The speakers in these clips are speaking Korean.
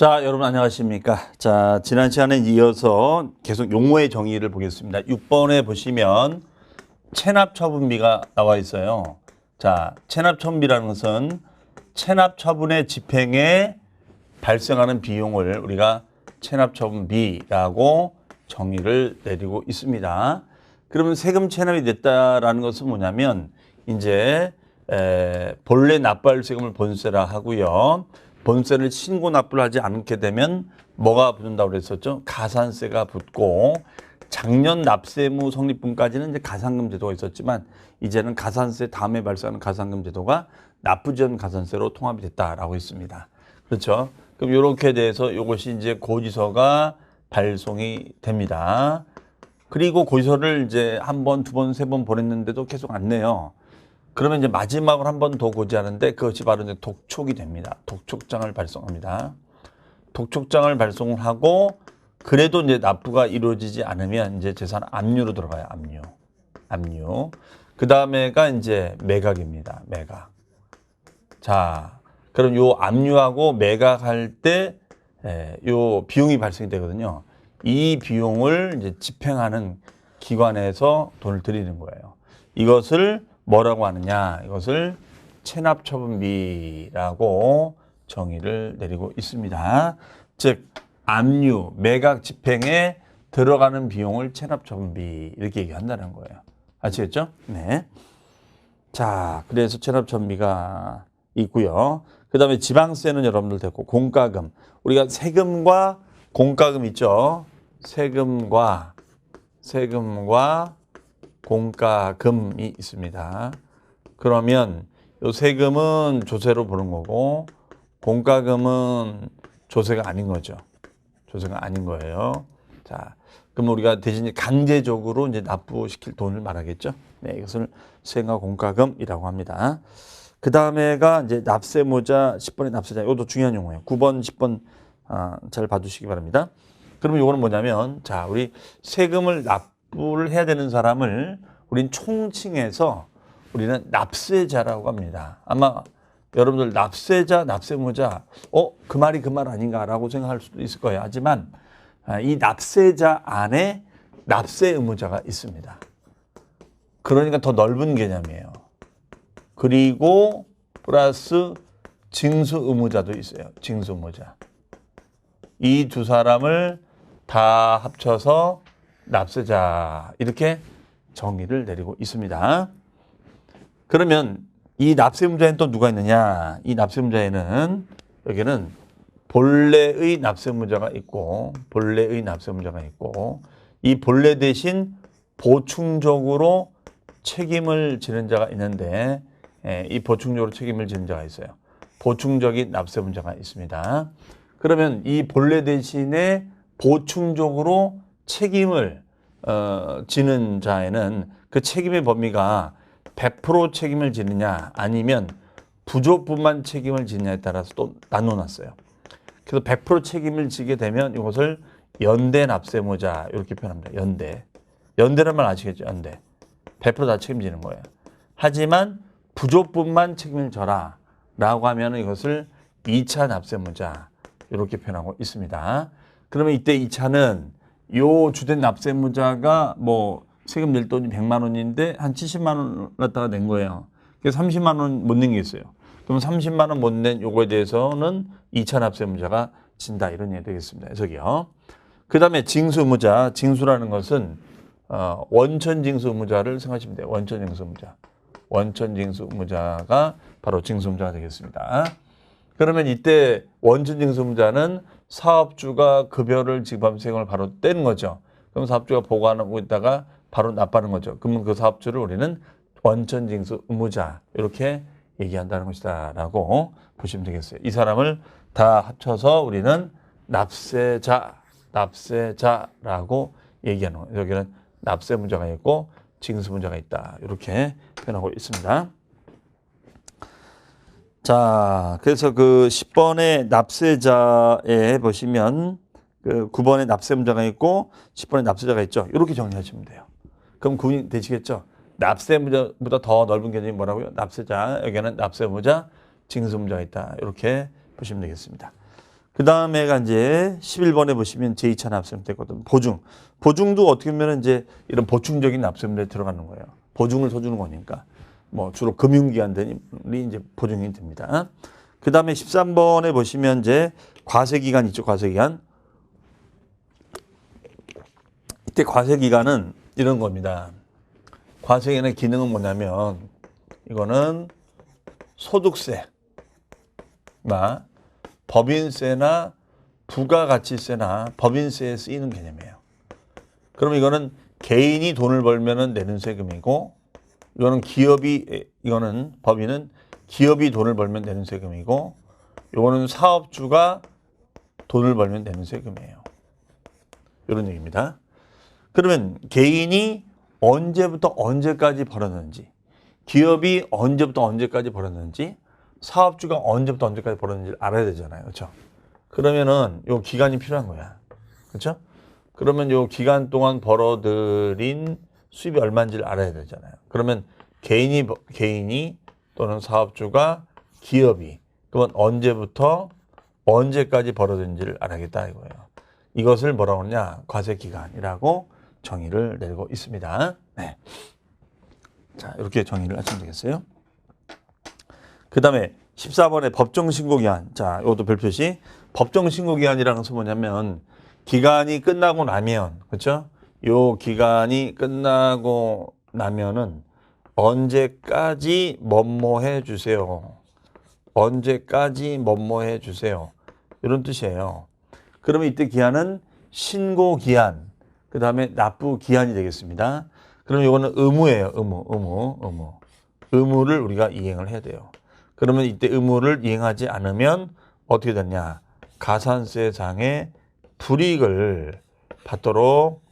자, 여러분 안녕하십니까? 자, 지난 시간에 이어서 계속 용어의 정의를 보겠습니다. 6번에 보시면 체납 처분비가 나와 있어요. 자, 체납 처분비라는 것은 체납 처분의 집행에 발생하는 비용을 우리가 체납 처분비라고 정의를 내리고 있습니다. 그러면 세금 체납이 됐다라는 것은 뭐냐면 이제 에, 본래 납부할 세금을 본세라 하고요. 본세를 신고 납부를 하지 않게 되면 뭐가 붙는다고 그랬었죠? 가산세가 붙고 작년 납세무 성립분까지는 이제 가산금 제도가 있었지만 이제는 가산세 다음에 발생하는 가산금 제도가 납부전 가산세로 통합이 됐다라고 했습니다. 그렇죠? 그럼 이렇게 돼서 이것이 이제 고지서가 발송이 됩니다. 그리고 고지서를 이제 한 번, 두 번, 세 번 보냈는데도 계속 안 내요. 그러면 이제 마지막으로 한 번 더 고지하는데 그것이 바로 이제 독촉이 됩니다. 독촉장을 발송합니다. 독촉장을 발송을 하고 그래도 이제 납부가 이루어지지 않으면 이제 재산 압류로 들어가요. 압류. 압류. 그 다음에가 이제 매각입니다. 매각. 자, 그럼 요 압류하고 매각할 때, 에, 요 비용이 발생이 되거든요. 이 비용을 이제 집행하는 기관에서 돈을 드리는 거예요. 이것을 뭐라고 하느냐? 이것을 체납처분비라고 정의를 내리고 있습니다. 즉, 압류, 매각 집행에 들어가는 비용을 체납처분비 이렇게 얘기한다는 거예요. 아시겠죠? 네. 자, 그래서 체납처분비가 있고요. 그 다음에 지방세는 여러분들 됐고, 공과금. 우리가 세금과 공과금 있죠? 세금과, 세금과 공과금이 있습니다. 그러면 요 세금은 조세로 보는 거고, 공과금은 조세가 아닌 거죠. 조세가 아닌 거예요. 자, 그럼 우리가 대신 강제적으로 이제 납부시킬 돈을 말하겠죠. 네, 이것을 세금과 공과금이라고 합니다. 그 다음에가 이제 납세 모자 10번의 납세자. 이것도 중요한 용어예요. 9번, 10번 아, 잘 봐주시기 바랍니다. 그러면 이거는 뭐냐면 자, 우리 세금을 납 부를 해야 되는 사람을 우린 총칭해서 우리는 납세자라고 합니다. 아마 여러분들 납세자, 납세모자, 어, 그 말이 그 말 아닌가라고 생각할 수도 있을 거예요. 하지만 아, 이 납세자 안에 납세 의무자가 있습니다. 그러니까 더 넓은 개념이에요. 그리고 플러스 징수 의무자도 있어요. 징수 의무자. 이 두 사람을 다 합쳐서 납세자 이렇게 정의를 내리고 있습니다. 그러면 이 납세의무자에는 또 누가 있느냐? 이 납세의무자에는 여기는 본래의 납세의무자가 있고 본래의 납세의무자가 있고 이 본래 대신 보충적으로 책임을 지는 자가 있는데 예, 이 보충적으로 책임을 지는 자가 있어요. 보충적인 납세의무자가 있습니다. 그러면 이 본래 대신에 보충적으로 책임을 어, 지는 자에는 그 책임의 범위가 100% 책임을 지느냐 아니면 부족분만 책임을 지느냐에 따라서 또 나눠놨어요. 그래서 100% 책임을 지게 되면 이것을 연대 납세모자 이렇게 표현합니다. 연대. 연대란 말 아시겠죠? 연대. 100%다 책임지는 거예요. 하지만 부족분만 책임을 져라 라고 하면 이것을 2차 납세모자 이렇게 표현하고 있습니다. 그러면 이때 2차는 요 주된 납세모자가 뭐 세금 낼 돈이 100만 원인데 한 70만 원 갖다가 낸 거예요. 그래서 30만 원 못 낸 게 있어요. 그럼 30만 원 못 낸 요거에 대해서는 2차 납세무자가 진다 이런 얘기 되겠습니다. 저기요. 그 다음에 징수무자, 징수라는 것은 어, 원천 징수무자를 생각하시면 돼요. 원천 징수무자. 원천 징수무자가 바로 징수무자가 되겠습니다. 그러면 이때 원천 징수무자는 사업주가 급여를 지급하면 세금을 바로 떼는 거죠. 그럼 사업주가 보관하고 있다가 바로 납부하는 거죠. 그러면 그 사업주를 우리는 원천 징수 의무자 이렇게 얘기한다는 것이다 라고 보시면 되겠어요. 이 사람을 다 합쳐서 우리는 납세자, 납세자라고 얘기하는 거예요. 여기는 납세 문제가 있고 징수 문제가 있다. 이렇게 표현하고 있습니다. 자, 그래서 그 10번의 납세자에 보시면 그 9번에 납세 문제가 있고 10번에 납세자가 있죠. 이렇게 정리하시면 돼요. 그럼 구분이 되시겠죠? 납세무자보다 더 넓은 개념이 뭐라고요? 납세자, 여기는 납세무자, 징수무자가 있다. 이렇게 보시면 되겠습니다. 그 다음에가 이제 11번에 보시면 제2차 납세금 되거든. 보증. 보증도 어떻게 보면 이제 이런 보충적인 납세금에 들어가는 거예요. 보증을 서주는 거니까. 뭐 주로 금융기관들이 이제 보증이 됩니다. 그 다음에 13번에 보시면 이제 과세기간 있죠. 과세기간. 이때 과세기간은 이런 겁니다. 과세기간의 기능은 뭐냐면 이거는 소득세, 나 법인세나 부가가치세나 법인세에 쓰이는 개념이에요. 그럼 이거는 개인이 돈을 벌면은 내는 세금이고 이거는 기업이 이거는 법인은 기업이 돈을 벌면 내는 세금이고 이거는 사업주가 돈을 벌면 내는 세금이에요. 이런 얘기입니다. 그러면 개인이 언제부터 언제까지 벌었는지 기업이 언제부터 언제까지 벌었는지 사업주가 언제부터 언제까지 벌었는지 알아야 되잖아요. 그렇죠? 그러면은 요 기간이 필요한 거야. 그렇죠? 그러면 요 기간 동안 벌어들인 수입이 얼마인지를 알아야 되잖아요. 그러면 개인이 버- 개인이 또는 사업주가 기업이 그러면 언제부터 언제까지 벌어들인지를 알아야겠다 이거예요. 이것을 뭐라고 하느냐? 과세 기간이라고 정의를 내리고 있습니다. 네. 자, 이렇게 정의를 하시면 되겠어요. 그 다음에 14번에 법정신고기한. 자, 이것도 별표시. 법정신고기한이라는 것은 뭐냐면, 기간이 끝나고 나면, 그렇죠? 요 기간이 끝나고 나면은, 언제까지 뭐뭐 해 주세요. 언제까지 뭐뭐 해 주세요. 이런 뜻이에요. 그러면 이때 기한은 신고 기한, 그 다음에 납부 기한이 되겠습니다. 그럼 이거는 의무예요. 의무, 의무, 의무. 의무를 우리가 이행을 해야 돼요. 그러면 이때 의무를 이행하지 않으면 어떻게 되냐? 가산세 상의 불이익을 받도록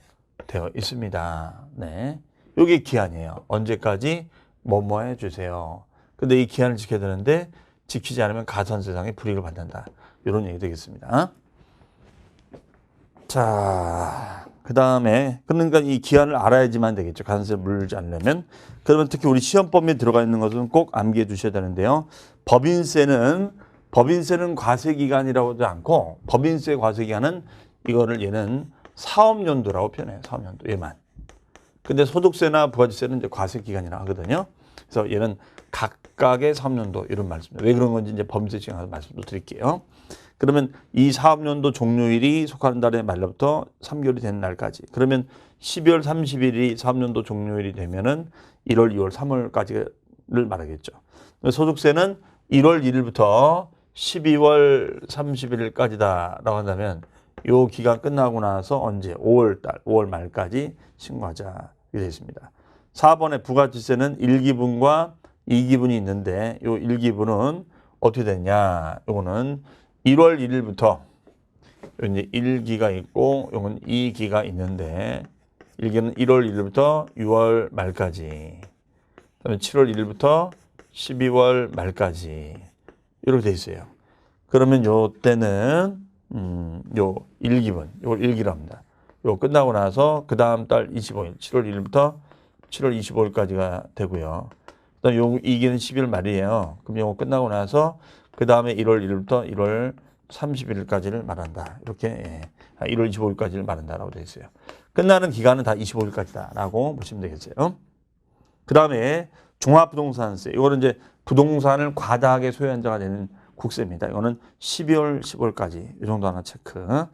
되어 있습니다. 네. 요게 기한이에요. 언제까지 뭐뭐 해 주세요. 근데 이 기한을 지켜야 되는데 지키지 않으면 가산세상의 불이익을 받는다. 이런 얘기 되겠습니다. 자, 그 다음에, 그러니까 이 기한을 알아야지만 되겠죠. 가산세를 물지 않으려면. 그러면 특히 우리 시험법에 들어가 있는 것은 꼭 암기해 두셔야 되는데요. 법인세는, 법인세는 과세기간이라고 하지 않고, 법인세 과세기간은 이거를 얘는 사업연도라고 표현해요. 사업연도. 얘만. 근데 소득세나 부가지세는 이제 과세기간이라고 하거든요. 그래서 얘는 각각의 사업연도 이런 말씀입니다. 왜 그런 건지 이제 법인세 시간에 말씀도 드릴게요. 그러면 이 사업연도 종료일이 속하는 달의 말로부터 3개월이 되는 날까지. 그러면 12월 30일이 사업연도 종료일이 되면은 1월, 2월, 3월까지를 말하겠죠. 소득세는 1월 1일부터 12월 31일까지다라고 한다면 요 기간 끝나고 나서 언제 5월 달, 5월 말까지 신고하자 이렇게 있습니다. 4번의 부가지세는 1기분과 2기분이 있는데 요 1기분은 어떻게 되냐? 요거는 1월 1일부터 요 이제 1기가 있고 요건 2기가 있는데 1기는 1월 1일부터 6월 말까지 그다음에 7월 1일부터 12월 말까지 이렇게 돼 있어요. 그러면 요 때는 음, 요 1기분, 요걸 1기로 합니다. 요 끝나고 나서 그 다음 달 25일, 7월 1일부터 7월 25일까지가 되고요. 그다음 요 2기는 10일 말이에요. 그럼 요거 끝나고 나서 그 다음에 1월 1일부터 1월 31일까지를 말한다. 이렇게 예. 아, 1월 25일까지를 말한다라고 되어 있어요. 끝나는 기간은 다 25일까지다라고 보시면 되겠어요. 그 다음에 종합부동산세. 이거는 이제 부동산을 과다하게 소유한 자가 되는 국세입니다. 이거는 12월, 10월까지 이 정도 하나 체크.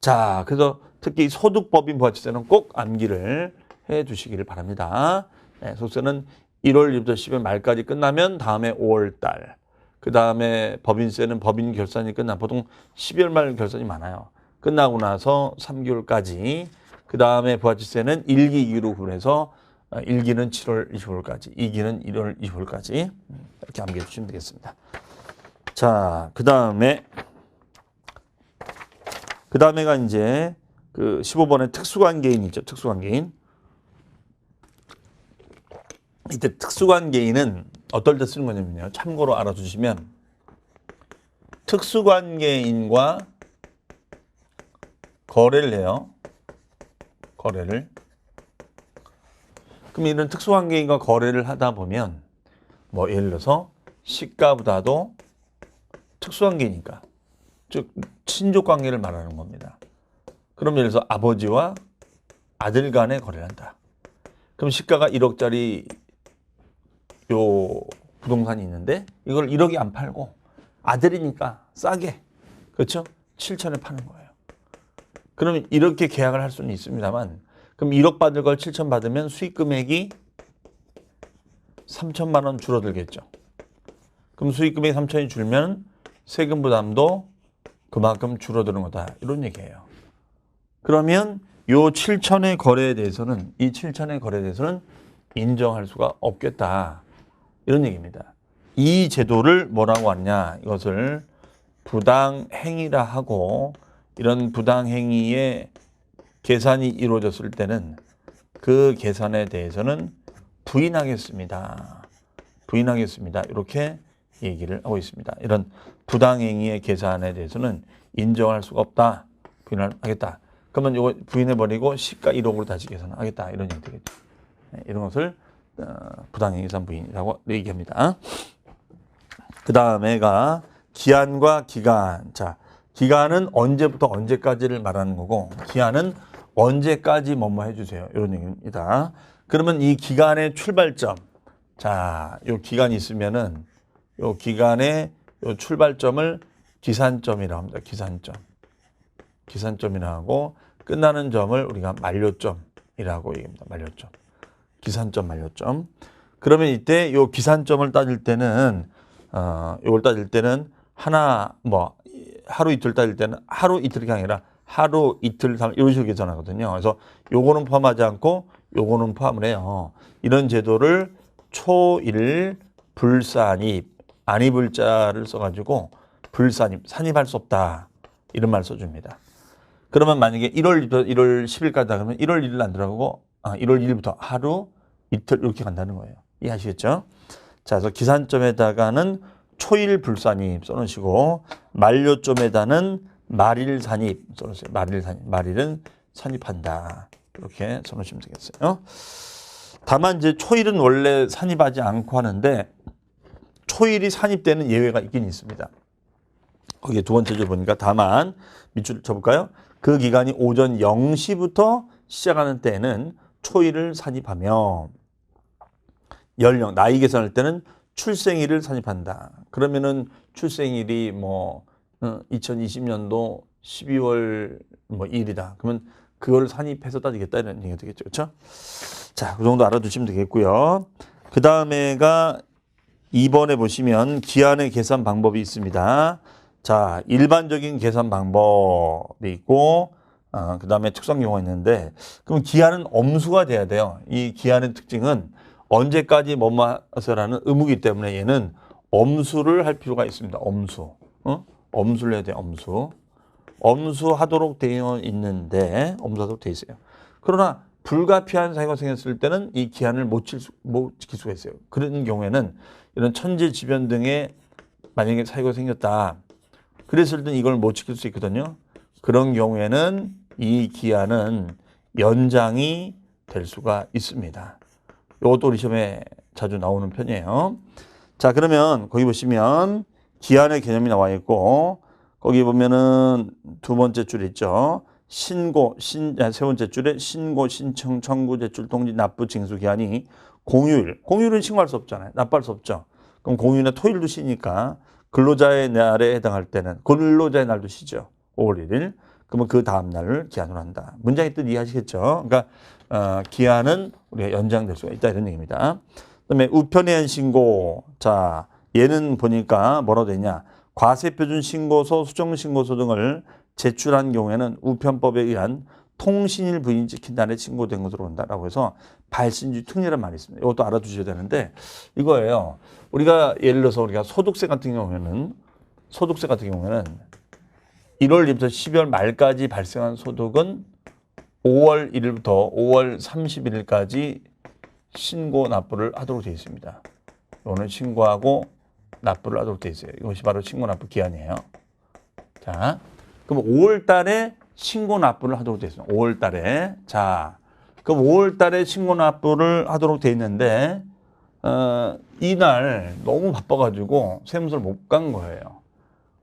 자, 그래서 특히 소득법인 부가치세는 꼭 암기를 해 두시기를 바랍니다. 네, 소득세는 1월 1일부터 10월 말까지 끝나면 다음에 5월 달. 그 다음에 법인세는 법인 결산이 끝나 보통 12월 말 결산이 많아요. 끝나고 나서 3개월까지. 그 다음에 부가치세는 1기, 2기로 구분해서 1기는 7월 25일까지, 2기는 1월 25일까지 이렇게 암기해 주시면 되겠습니다. 자, 그 다음에 그 다음에가 이제 그 15번에 특수관계인 있죠. 특수관계인. 이때 특수관계인은 어떨 때 쓰는 거냐면요. 참고로 알아두시면 특수관계인과 거래를 해요. 거래를. 그럼 이런 특수관계인과 거래를 하다 보면 뭐 예를 들어서 시가보다도 특수관계니까 즉 친족 관계를 말하는 겁니다. 그럼 예를 들어서 아버지와 아들 간의 거래를 한다. 그럼 시가가 1억짜리 요 부동산이 있는데 이걸 1억이 안 팔고 아들이니까 싸게 그렇죠? 7천에 파는 거예요. 그럼 이렇게 계약을 할 수는 있습니다만 그럼 1억 받을 걸 7천 받으면 수익 금액이 3천만 원 줄어들겠죠. 그럼 수익 금액이 3천이 줄면 세금 부담도 그만큼 줄어드는 거다. 이런 얘기예요. 그러면 요 7천의 거래에 대해서는 이 7천의 거래에 대해서는 인정할 수가 없겠다. 이런 얘기입니다. 이 제도를 뭐라고 하냐? 이것을 부당행위라 하고 이런 부당행위의 계산이 이루어졌을 때는 그 계산에 대해서는 부인하겠습니다. 부인하겠습니다. 이렇게 얘기를 하고 있습니다. 이런 부당행위의 계산에 대해서는 인정할 수가 없다. 부인하겠다. 그러면 이거 부인해버리고 시가 1억으로 다시 계산하겠다. 이런 얘기 되겠죠. 네, 이런 것을 어, 부당행위산 부인이라고 얘기합니다. 그 다음에가 기한과 기간. 자, 기간은 언제부터 언제까지를 말하는 거고, 기한은 언제까지 뭐뭐 해주세요. 이런 얘기입니다. 그러면 이 기간의 출발점. 자, 요 기간이 있으면은 요 기간의 요 출발점을 기산점이라고 합니다. 기산점. 기산점이라고 하고 끝나는 점을 우리가 만료점이라고 얘기합니다. 만료점. 기산점 만료점. 그러면 이때 요 기산점을 따질 때는 어, 요걸 따질 때는 하나 뭐 하루 이틀 따질 때는 하루 이틀이 아니라 하루 이틀 삼 이런 식으로 계산하거든요. 그래서 요거는 포함하지 않고 요거는 포함을 해요. 이런 제도를 초일 불산입 안입을 자를 써가지고 불산입 산입할 수 없다 이런 말 써줍니다. 그러면 만약에 1월 1월 10일까지 그러면 1월 1일 안 들어가고 아, 1월 1일부터 하루 이틀 이렇게 간다는 거예요. 이해하시겠죠? 자, 그래서 기산점에다가는 초일 불산입 써놓으시고 만료점에다는 말일 산입 써놓으세요. 말일 산입. 말일은 산입한다. 이렇게 써놓으시면 되겠어요. 다만 이제 초일은 원래 산입하지 않고 하는데 초일이 산입되는 예외가 있긴 있습니다. 거기에 두 번째 줄 보니까 다만 밑줄 쳐볼까요? 그 기간이 오전 0시부터 시작하는 때에는 초일을 산입하며 연령 나이 계산할 때는 출생일을 산입한다. 그러면은 출생일이 뭐 2020년도 12월 뭐 1일이다. 그러면 그걸 산입해서 따지겠다 이런 얘기가 되겠죠. 그렇죠? 자, 그 정도 알아두시면 되겠고요. 그 다음에가 2번에 보시면 기한의 계산 방법이 있습니다. 자, 일반적인 계산 방법이 있고 어, 그 다음에 특성 경우가 있는데 그럼 기한은 엄수가 돼야 돼요. 이 기한의 특징은 언제까지 뭐뭐하서라는 의무기 때문에 얘는 엄수를 할 필요가 있습니다. 엄수. 어? 엄수를 해야 돼, 엄수. 엄수하도록 되어 있는데, 엄수하도록 되어 있어요. 그러나 불가피한 사유가 생겼을 때는 이 기한을 못, 칠 수, 못 지킬 수가 있어요. 그런 경우에는 이런 천재지변 등의 만약에 사유가 생겼다. 그랬을 때는 이걸 못 지킬 수 있거든요. 그런 경우에는 이 기한은 연장이 될 수가 있습니다. 이것도 우리 시험에 자주 나오는 편이에요. 자, 그러면 거기 보시면 기한의 개념이 나와 있고 거기 보면은 두 번째 줄 있죠. 신고, 신, 아, 세 번째 줄에 신고, 신청, 청구, 제출, 통지, 납부, 징수 기한이 공휴일. 공휴일은 신고할 수 없잖아요. 납부할 수 없죠. 그럼 공휴일이나 토요일도 쉬니까 근로자의 날에 해당할 때는 근로자의 날도 쉬죠. 5월 1일. 그러면 그 다음 날을 기한으로 한다. 문장의 뜻 이해하시겠죠? 그러니까 어, 기한은 우리가 연장될 수가 있다 이런 얘기입니다. 그다음에 우편의 신고. 자, 얘는 보니까 뭐라고 되냐? 과세표준 신고서, 수정 신고서 등을 제출한 경우에는 우편법에 의한 통신일 부인 날에 신고된 것으로 본다라고 해서 발신주 특례란 말이 있습니다. 이것도 알아두셔야 되는데 이거예요. 우리가 예를 들어서 우리가 소득세 같은 경우에는 소득세 같은 경우에는 1월 1일부터 12월 말까지 발생한 소득은 5월 1일부터 5월 31일까지 신고 납부를 하도록 되어 있습니다. 오늘 신고하고 납부를 하도록 되어 있어요. 이것이 바로 신고 납부 기한이에요. 자, 그럼 5월 달에 신고 납부를 하도록 되어 있습니다. 5월 달에. 자, 그럼 5월 달에 신고 납부를 하도록 되어 있는데, 어, 이날 너무 바빠가지고 세무서를 못 간 거예요.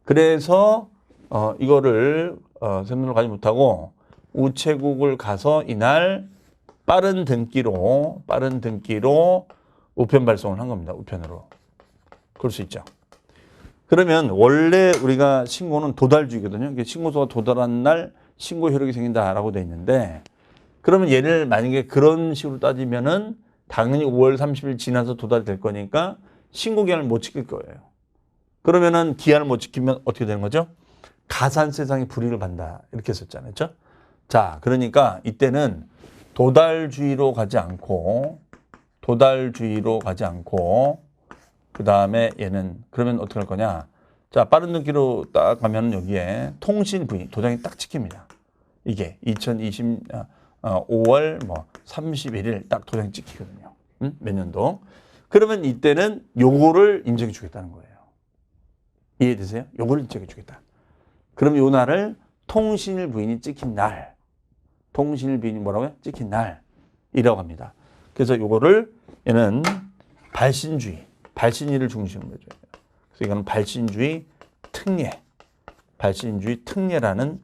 그래서, 어, 이거를 어, 샘물을 가지 못하고 우체국을 가서 이날 빠른 등기로 빠른 등기로 우편 발송을 한 겁니다. 우편으로. 그럴 수 있죠. 그러면 원래 우리가 신고는 도달주의거든요. 신고서가 도달한 날 신고 효력이 생긴다라고 돼 있는데 그러면 얘를 만약에 그런 식으로 따지면은 당연히 5월 30일 지나서 도달이 될 거니까 신고 기한을 못 지킬 거예요. 그러면은 기한을 못 지키면 어떻게 되는 거죠? 가산 세상에 불이익을 받는다. 이렇게 했었잖아요. 그렇죠? 자, 그러니까 이때는 도달주의로 가지 않고 도달주의로 가지 않고 그 다음에 얘는 그러면 어떻게 할 거냐? 자, 빠른 등기로 딱 가면 여기에 통신 부인 도장이 딱 찍힙니다. 이게 2020 어, 어, 5월 뭐 31일 딱 도장이 찍히거든요. 음? 몇 년도? 그러면 이때는 요거를 인정해 주겠다는 거예요. 이해되세요? 요거를 인정해 주겠다. 그럼 요 날을 통신일 부인이 찍힌 날, 통신일 부인이 뭐라고 요? 찍힌 날이라고 합니다. 그래서 요거를 얘는 발신주의, 발신일을 중심으로 해줘요. 그래서 이거는 발신주의 특례, 발신주의 특례라는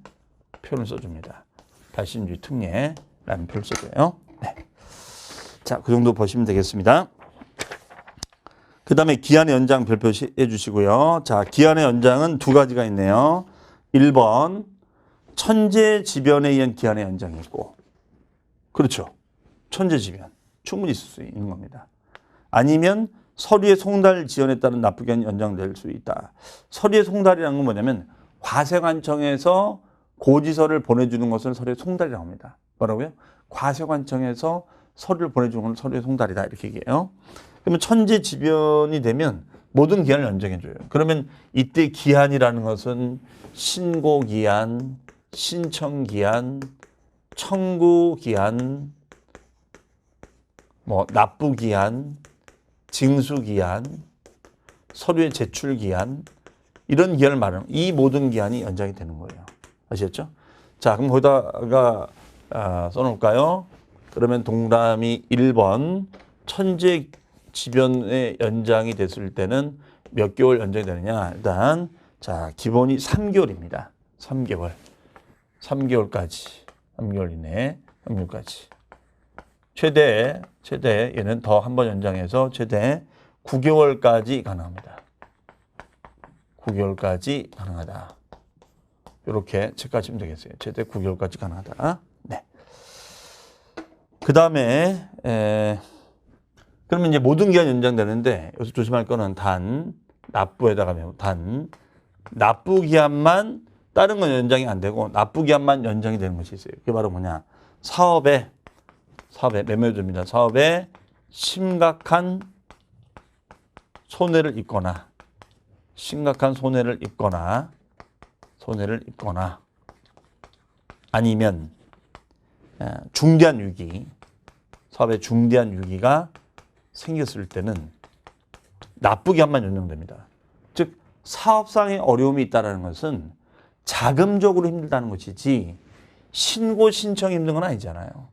표현을 써줍니다. 발신주의 특례라는 표현을 써줘요. 네. 자, 그 정도 보시면 되겠습니다. 그 다음에 기한의 연장 별표 해 주시고요. 자, 기한의 연장은 두 가지가 있네요. 1번, 천재지변에 의한 기한의 연장이 있고, 그렇죠. 천재지변. 충분히 있을 수 있는 겁니다. 아니면 서류의 송달 지연에 따른 납부기한이 연장될 수 있다. 서류의 송달이라는 건 뭐냐면 과세관청에서 고지서를 보내주는 것을 서류의 송달이라고 합니다. 뭐라고요? 과세관청에서 서류를 보내주는 건 서류의 송달이다. 이렇게 얘기해요. 그러면 천재지변이 되면 모든 기한을 연장해줘요. 그러면 이때 기한이라는 것은 신고기한, 신청기한, 청구기한, 뭐 납부기한, 징수 기한, 서류의 제출 기한 이런 기한을 말하는 이 모든 기한이 연장이 되는 거예요. 아시겠죠? 자, 그럼 거기다가 아, 써놓을까요? 그러면 동그라미 1번 천재 지변의 연장이 됐을 때는 몇 개월 연장이 되느냐? 일단 자 기본이 3개월입니다. 3개월, 3개월까지, 3개월 이내, 3개월까지. 최대 최대 얘는 더 한 번 연장해서 최대 9개월까지 가능합니다. 9개월까지 가능하다. 이렇게 체크하시면 되겠어요. 최대 9개월까지 가능하다. 네. 그 다음에 그러면 이제 모든 기한 연장되는데 여기서 조심할 거는 단 납부에다가 단 납부 기한만 다른 건 연장이 안 되고 납부 기한만 연장이 되는 것이 있어요. 그게 바로 뭐냐? 사업에 사업에 매매줍니다. 사업에 심각한 손해를 입거나 심각한 손해를 입거나 손해를 입거나 아니면 중대한 위기 사업에 중대한 위기가 생겼을 때는 나쁘게 한만 연장됩니다. 즉 사업상의 어려움이 있다는 것은 자금적으로 힘들다는 것이지 신고 신청이 힘든 건 아니잖아요.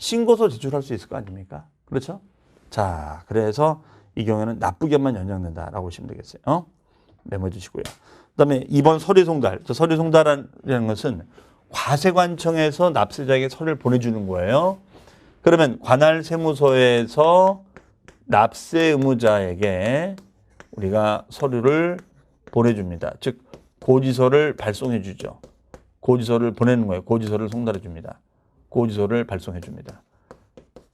신고서 제출할 수 있을 거 아닙니까? 그렇죠? 자, 그래서 이 경우에는 나쁘게만 연장된다라고 보시면 되겠어요. 어? 메모 주시고요. 그 다음에 2번 서류 송달. 서류 송달이라는 것은 과세관청에서 납세자에게 서류를 보내주는 거예요. 그러면 관할 세무서에서 납세 의무자에게 우리가 서류를 보내줍니다. 즉 고지서를 발송해 주죠. 고지서를 보내는 거예요. 고지서를 송달해 줍니다. 고지서를 발송해 줍니다.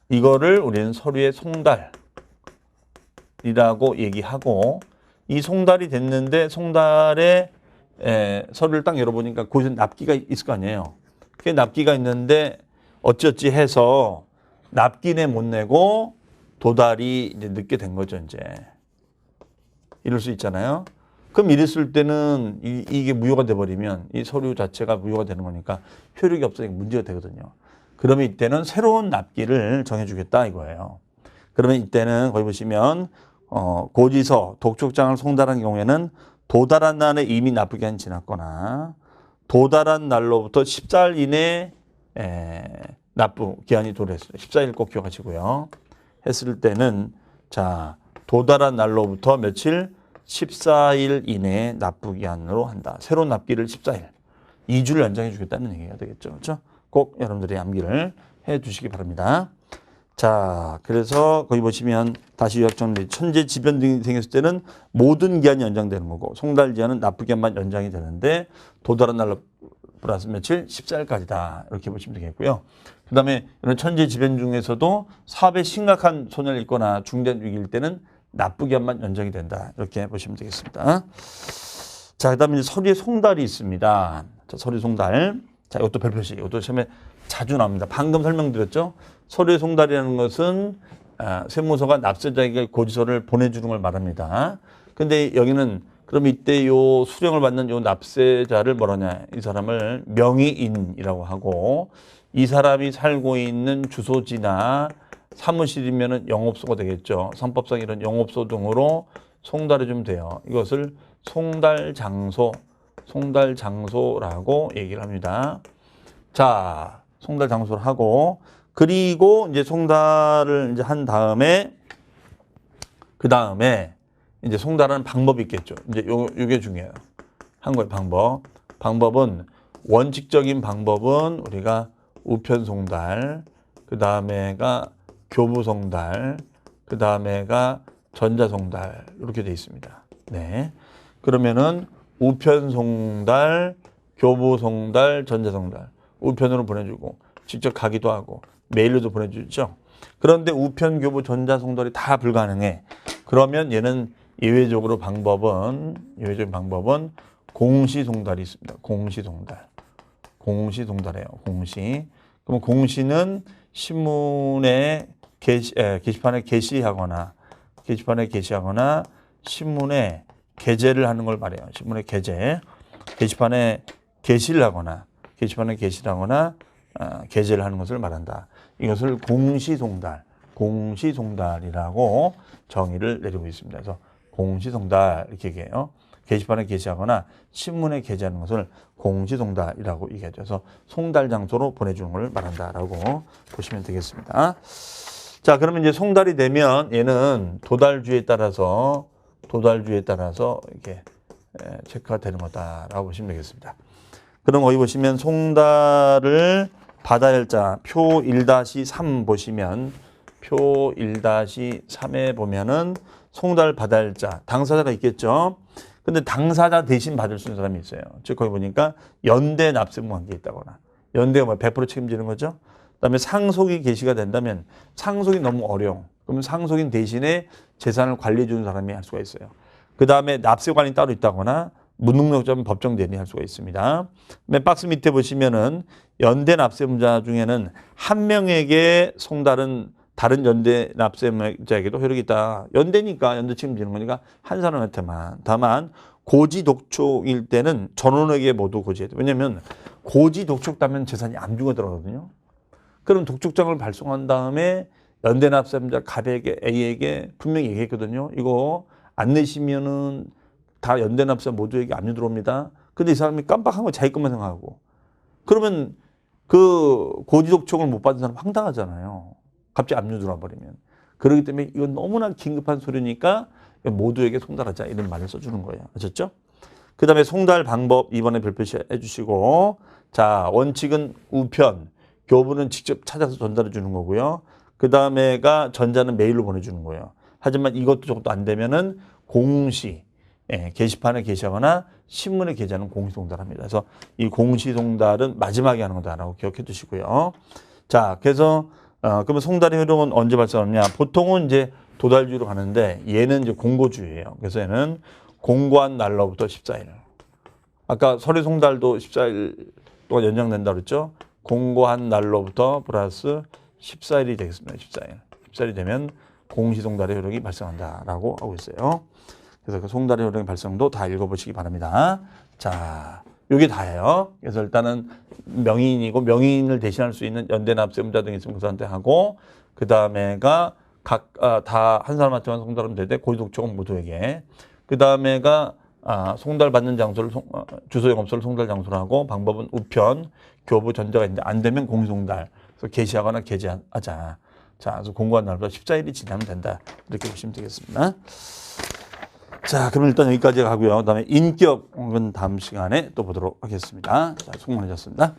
이거를 우리는 서류의 송달이라고 얘기하고 이 송달이 됐는데 송달에 에, 서류를 딱 열어보니까 거기서 납기가 있을 거 아니에요. 그 납기가 있는데 어찌어찌 해서 납기내 못 내고 도달이 이제 늦게 된 거죠, 이제. 이럴 수 있잖아요. 그럼 이랬을 때는 이, 이게 무효가 돼버리면 이 서류 자체가 무효가 되는 거니까 효력이 없어서 문제가 되거든요. 그러면 이때는 새로운 납기를 정해주겠다 이거예요. 그러면 이때는 거기 보시면 어, 고지서, 독촉장을 송달한 경우에는 도달한 날에 이미 납부기한이 지났거나 도달한 날로부터 14일 이내에 에, 납부 기한이 도래했어요. 14일 꼭 기억하시고요. 했을 때는 자 도달한 날로부터 며칠 14일 이내에 납부 기한으로 한다. 새로운 납기를 14일. 2주를 연장해 주겠다는 얘기가 되겠죠. 그렇죠? 꼭 여러분들이 암기를 해 두시기 바랍니다. 자, 그래서 거기 보시면 다시 요약 정리. 천재 지변 등이 생겼을 때는 모든 기한이 연장되는 거고 송달 기한은 납부기한만 연장이 되는데 도달한 날로 플러스 며칠 14일까지다. 이렇게 보시면 되겠고요. 그 다음에 이런 천재 지변 중에서도 사업에 심각한 손해를 입거나 중대한 위기일 때는 납부기한만 연장이 된다. 이렇게 보시면 되겠습니다. 자, 그 다음에 이제 서류에 송달이 있습니다. 자, 서류 송달. 자, 이것도 별표시. 이것도 처음에 자주 나옵니다. 방금 설명드렸죠. 서류에 송달이라는 것은 아, 세무서가 납세자에게 고지서를 보내주는 걸 말합니다. 근데 여기는 그럼 이때 요 수령을 받는 요 납세자를 뭐라냐? 이 사람을 명의인이라고 하고 이 사람이 살고 있는 주소지나 사무실이면은 영업소가 되겠죠. 상법상 이런 영업소 등으로 송달해 주면 돼요. 이것을 송달 장소, 송달 장소라고 얘기를 합니다. 자, 송달 장소를 하고 그리고 이제 송달을 이제 한 다음에 그 다음에 이제 송달하는 방법이 있겠죠. 이제 요 요게 중요해요. 한 거의 방법. 방법은 원칙적인 방법은 우리가 우편 송달, 그 다음에가 교부 송달, 그 다음에가 전자 송달 이렇게 돼 있습니다. 네. 그러면은 우편 송달, 교부 송달, 전자 송달. 우편으로 보내주고 직접 가기도 하고 메일로도 보내주죠. 그런데 우편, 교부, 전자 송달이 다 불가능해. 그러면 얘는 예외적으로 방법은 예외적인 방법은 공시 송달이 있습니다. 공시 송달. 공시 송달이에요. 공시. 그럼 공시는 신문에 게시, 에, 게시판에 게시하거나 게시판에 게시하거나 신문에 게재를 하는 걸 말해요. 신문에 게재. 게시판에 게시를 하거나 게시판에 게시를 하거나 어, 게재를 하는 것을 말한다. 이것을 공시송달, 공시송달이라고 정의를 내리고 있습니다. 그래서 공시송달 이렇게 얘기해요. 게시판에 게시하거나 신문에 게재하는 것을 공시송달이라고 얘기하죠. 그래서 송달 장소로 보내주는 걸 말한다라고 보시면 되겠습니다. 자, 그러면 이제 송달이 되면 얘는 도달주에 따라서 도달주에 따라서 이렇게 에, 체크가 되는 거다라고 보시면 되겠습니다. 그럼 거기 보시면 송달을 받아야 할 자, 표 1-3 보시면 표 1-3에 보면은 송달 받아야 할 자, 당사자가 있겠죠. 근데 당사자 대신 받을 수 있는 사람이 있어요. 즉 거기 보니까 연대 납세무 관계에 있다거나 연대가 뭐 100% 책임지는 거죠. 그다음에 상속이 개시가 된다면 상속이 너무 어려워. 그러면 상속인 대신에 재산을 관리해 주는 사람이 할 수가 있어요. 그 다음에 납세관이 따로 있다거나 무능력자면 법정 대리 할 수가 있습니다. 맨 박스 밑에 보시면은 연대 납세문자 중에는 한 명에게 송달은 다른 연대 납세자에게도 효력이 있다. 연대니까 연대 책임지는 거니까 한 사람한테만. 다만 고지 독촉일 때는 전원에게 모두 고지해야 돼. 왜냐면 고지 독촉다면 재산이 암중에 들어가거든요. 그럼 독촉장을 발송한 다음에 연대 납세자 갑에게 A에게 분명히 얘기했거든요. 이거 안 내시면은 다 연대 납세 모두에게 압류 들어옵니다. 근데 이 사람이 깜빡한 거 자기 것만 생각하고. 그러면 그 고지독촉을 못 받은 사람 황당하잖아요. 갑자기 압류 들어와 버리면. 그렇기 때문에 이건 너무나 긴급한 소리니까 모두에게 송달하자 이런 말을 써주는 거예요. 아셨죠? 그 다음에 송달 방법 이번에 별표시 해 주시고 자 원칙은 우편 교부는 직접 찾아서 전달해 주는 거고요. 그 다음에가 전자는 메일로 보내주는 거예요. 하지만 이것도 저것도 안 되면은 공시 예, 게시판에 게시하거나 신문에 게재하는 공시송달합니다. 그래서 이 공시송달은 마지막에 하는 거다라고 기억해 두시고요. 자, 그래서 어, 그러면 송달의 효력은 언제 발생하느냐? 보통은 이제 도달주로 가는데 얘는 이제 공고주예요. 그래서 얘는 공고한 날로부터 14일. 아까 서류 송달도 14일 동안 연장된다 그랬죠? 공고한 날로부터 플러스 14일이 되겠습니다. 14일. 14일이 되면 공시송달의 효력이 발생한다라고 하고 있어요. 그래서 그 송달의 효력의 발생도 다 읽어보시기 바랍니다. 자, 요게 다예요. 그래서 일단은 명의인이고 명의인을 대신할 수 있는 연대납세문자 등이 있으면 그 사람한테 하고 그 다음에가 각 다 한 사람한테만 송달하면 되되 고지독촉은 모두에게 그 다음에가 아, 송달 받는 장소를 송, 어, 주소 영업소를 송달 장소로 하고 방법은 우편, 교부, 전자가 있는데 안 되면 공송달. 그래서 게시하거나 게재하자. 자, 그래서 공고한 날부터 14일이 지나면 된다. 이렇게 보시면 되겠습니다. 자, 그럼 일단 여기까지 하고요. 그다음에 인격은 다음 시간에 또 보도록 하겠습니다. 자, 수고 많으셨습니다.